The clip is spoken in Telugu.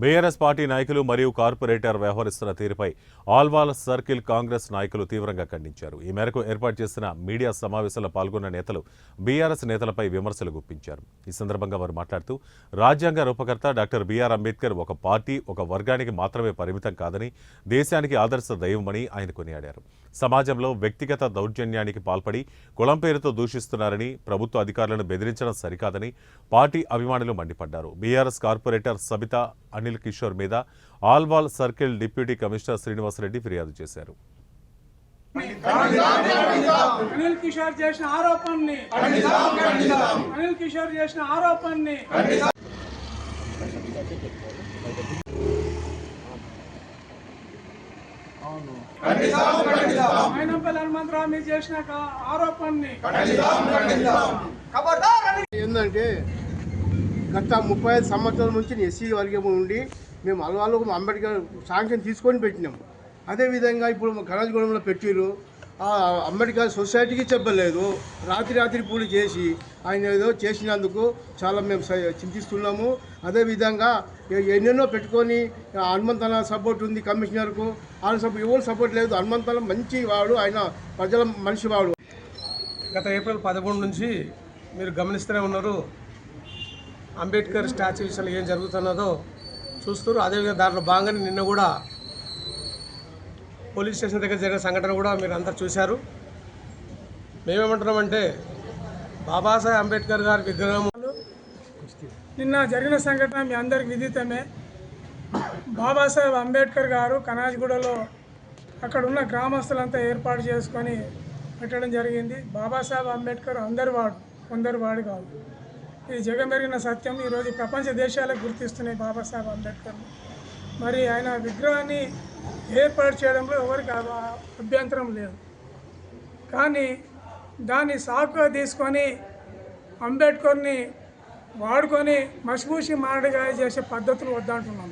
బీఆర్ఎస్ పార్టీ నాయకులు మరియు కార్పొరేటర్ వ్యవహరిస్తున్న తీరుపై ఆల్వాల్ సర్కిల్ కాంగ్రెస్ నాయకులు తీవ్రంగా ఖండించారు. ఈ మేరకు ఏర్పాటు చేసిన మీడియా సమావేశంలో పాల్గొన్న నేతలు బీఆర్ఎస్ నేతలపై విమర్శలు గుప్పించారు. ఈ సందర్భంగా వారు మాట్లాడుతూ రాజ్యాంగ రూపకర్త డాక్టర్ బీఆర్ అంబేద్కర్ ఒక పార్టీ ఒక వర్గానికి మాత్రమే పరిమితం కాదని దేశానికి ఆదర్శ దైవమని ఆయన కొనియాడారు. సమాజంలో వ్యక్తిగత దౌర్జన్యానికి పాల్పడి కులం పేరుతో దూషిస్తున్నారని ప్రభుత్వ అధికారులను బెదిరించడం సరికాదని పార్టీ అభిమానులు మండిపడ్డారు. బీఆర్ఎస్ కార్పొరేటర్ సబితా అనిల్ కిషోర్ మీద Alwal circle deputy commissioner Srinivasa Reddy ఫిర్యాదు చేశారు. అనిల్ కిషోర్ చేసిన ఆరోపణని అనిల్ కిషోర్ చేసిన ఆరోపణని హనుమంతరావు చేసిన ఆరోపణని ఏంటంటే గత ముప్పై ఐదు సంవత్సరాల నుంచి ఎస్సీ వర్గం ఉండి మేము అలవాళ్ళు అంబేద్కర్ శాంక్షన్ తీసుకొని పెట్టినాం. అదేవిధంగా ఇప్పుడు గణాజగూడెంలో పెట్టిరు అంబేద్కర్ సొసైటీకి చెప్పలేదు. రాత్రి రాత్రి పూలు చేసి ఆయన ఏదో చేసినందుకు చాలా మేము చింతిస్తున్నాము. అదేవిధంగా ఎన్నెన్నో పెట్టుకొని ఆ హనుమంతన సపోర్ట్ ఉంది కమిషనర్కు. ఆయన సపోర్ట్ ఎవరు సపోర్ట్ లేదు. హనుమంతన మంచి వాడు. ఆయన ప్రజల మనిషి వాడు. గత ఏప్రిల్ పదకొండు నుంచి మీరు గమనిస్తూనే ఉన్నారు. అంబేద్కర్ స్టాచ్యూ విషయంలో ఏం జరుగుతున్నదో చూస్తున్నారు. అదేవిధంగా దాంట్లో భాగంగానే నిన్న కూడా పోలీస్ స్టేషన్ దగ్గర జరిగిన సంఘటన కూడా మీరు అందరు చూశారు. మేమేమంటున్నామంటే బాబాసాహెబ్ అంబేద్కర్ గారి విగ్రహం నిన్న జరిగిన సంఘటన మీ అందరికి విదితమే. బాబాసాహెబ్ అంబేద్కర్ గారు కనాజ్గూడలో అక్కడ ఉన్న గ్రామస్తులంతా ఏర్పాటు చేసుకొని పెట్టడం జరిగింది. బాబాసాహెబ్ అంబేద్కర్ అందరి వాడు కొందరు వాడు కాదు. ఇది జగమెరిగిన సత్యం ఈరోజు ప్రపంచ దేశాలకు గుర్తిస్తున్నాయి బాబాసాహెబ్ అంబేద్కర్ మరి ఆయన విగ్రహాన్ని ఏర్పాటు చేయడంలో ఎవరికి అభ్యంతరం లేదు. కానీ దాన్ని సాకుగా తీసుకొని అంబేద్కర్ని వాడుకొని మసిపూసి మారడిగా చేసే పద్ధతులు వద్దంటున్నాం.